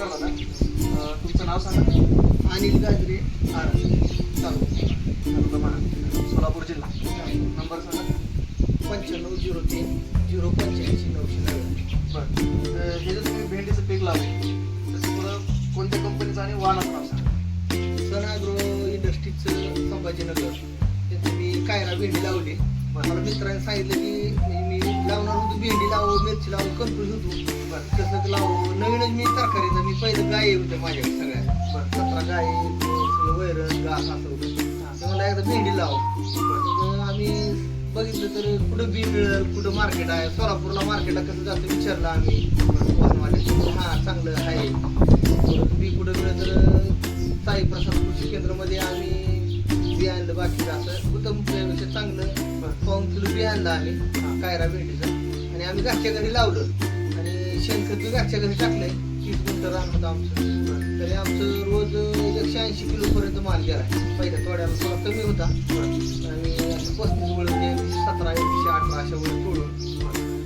नमस्कार दादा अं, तुमचं नाव सांगा. अनिल गाजरे. आरा तालुका सोलापूर जिल्हा. नंबर सांगा. पंच्याण्णव झिरो तीन झिरो पंच्याऐंशी नऊशे नव्याण्णव. बरं. हे जर तुम्ही भेंडीचं पीक लावले त्याचं पुढं कोणत्या कंपनीचं आणि वाहनाचं नाव सांगा. सन इंडस्ट्रीजचं संभाजीनगर. तिथे मी कायरा भेंडी लावली. मला मित्राने सांगितलं की भेंडी लावू मिरची लावू कन्फ्युज होतो बरं कसं लावू. नवीनच मी तरकारीचं मी पहिलं गाय होते माझ्याकडे सगळ्या बरं सतरा गाय सगळं वैरण घास असं होतं. मला एकदा भेंडी लावू. मग आम्ही बघितलं तर कुठं बी मिळेल कुठं मार्केट आहे? सोलापूरला मार्केटला कसं जास्त विचारलं आम्ही. वाहनवाले हां चांगलं आहे. बी कुठं मिळेल तर साई प्रसाद कृषी केंद्रामध्ये आम्ही बी आणलं असं उत्तम चांगलं. पाऊन किलो बी आणलं आम्ही. कायरा भेंडीचं. आणि आम्ही घरच्या घरी लावलं. आणि शेणखत बी घरच्या घरी टाकलंय. तीस गुंठ रान होतं आमचं. तरी आमचं रोज एकशे ऐंशी किलो पर्यंत माल गेला पहिल्या तोड्याला थोडा कमी होता. आणि असं पस्तीस वळ सतरा एकशे अठरा अशा वळ तोडून.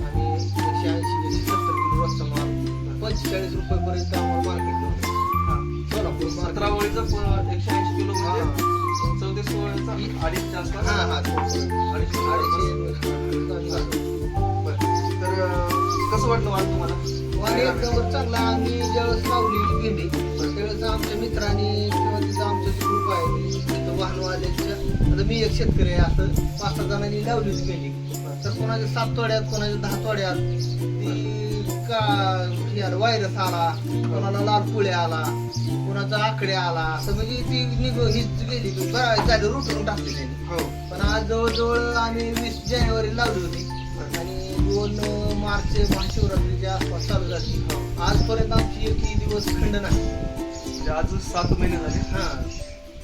आणि एकशे ऐंशी एकशे सत्तर किलो रोजचा माल. पंचेचाळीस रुपयेपर्यंत आम्हाला मार्केट हां. सोलापूर सतरा वळीचं एकशे ऐंशी किलो म्हणजे चौतीस वळीचा अडीचच्या आसपास हां हां अडीचशे अडीचशे वाटलं वाण तुम्हाला एकदम चांगला आम्ही ज्यावेळेस लावली भेंडी त्यावेळेस आमच्या मित्रांनी किंवा तिथं आमचं ग्रुप आहे तिथं वाहनवाल्यांच्या आता मी एक शेतकरी आहे असं पाच सहा जणांनी लावली होती भेंडी तर कोणाच्या सात तोड्यात कोणाच्या दहा तोड्यात ती का आलं, व्हायरस आला कोणाला लाल पुळे आला कोणाचा आकडे आला असं म्हणजे ती निघ हीच गेली बरं झालं रुटून टाकली त्यांनी हो. पण आज जवळजवळ आम्ही वीस जानेवारी लावली होती. आणि दोन मार्च महाशिवरात्रीच्या आसपास चालू झाली. आजपर्यंत आमची एकही दिवस खंड नाही. म्हणजे आज सात महिने झाले. हा.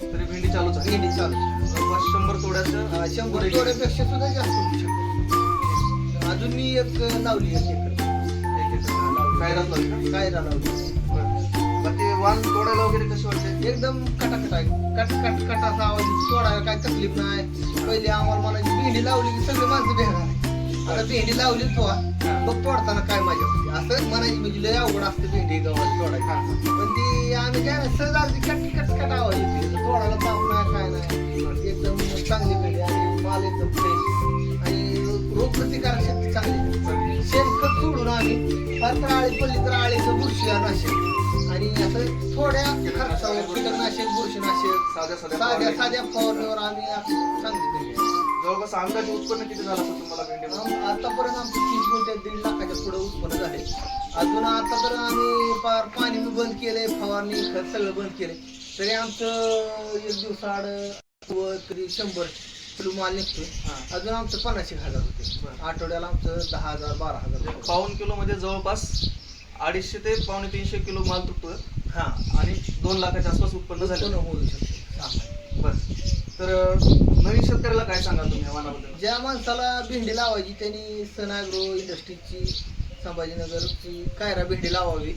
तरी भेंडी चालूच आहे. भेंडी चालू. जवळपास शंभर तोड्याचं शंभर तोड्यापेक्षा सुद्धा जास्त होऊ शकतो. अजून मी एक लावली एक एकर. एक एकर. काय राहत नाही का? कायरा लावली. बरं. बाकी वाण तोडायला वगैरे कशी वाटते? एकदम कटाकट आहे. कट कट कट असा आवाज. तोडायला काय तकलीफ नाही. पहिले आम्हाला म्हणायची भेंडी लावली की सगळे माणसं भेगा. आता भेंडी लावली तो बघ तोडताना काय मजा होती? असं म्हणायची म्हणजे लय अवघड असतं भेंडी गव्हात तोडायची. पण ती आम्ही काय सहज आली कट कट कट आवाज येते तोडायला ताप नाही काय नाही. एकदम चांगली भेंडी आणि माल एकदम फ्रेश आणि रोग प्रतिकारक शक्ती चांगली. शेणखत सोडून आम्ही फार तर आळी पडली तर आळीचं बुरशी नाशक आणि असं थोड्या खर्चावर कीटकनाशक बुरशीनाशक साध्या साध्या साध्या फवारणी. साध्या फवारणीवर आम्ही चांगली जवळपास अंदाजे उत्पन्न किती झालं असेल तुम्हाला भेंडी आम- आतापर्यंत आमचं तीस गुंठ्यात दीड लाखाच्या पुढे उत्पन्न झाले. अजून आता तर आम्ही पार पाणी बी बंद केलंय फवारणी खत सगळं बंद केलंय. तरी आमचं एक दिवसाआड व तरी शंभर किलो माल निघतोय. हा. अजून आमचं पन्नास एक हजार होते बरं. आठवड्याला आमचं दहा हजार बारा हजार म्हणजे पाऊन किलो मध्ये जवळपास अडीचशे ते पावणे तीनशे किलो माल तुटतो हा. आणि दोन लाखाच्या आसपास उत्पन्न झालं होऊ शकतं बस तर नवीन शेतकऱ्याला काय सांगा तुम्ही या वाणाबद्दल ज्या माणसाला भेंडी लावायची त्यांनी सनाग्रो इंडस्ट्रीजची संभाजीनगरची कायरा भेंडी लावावी.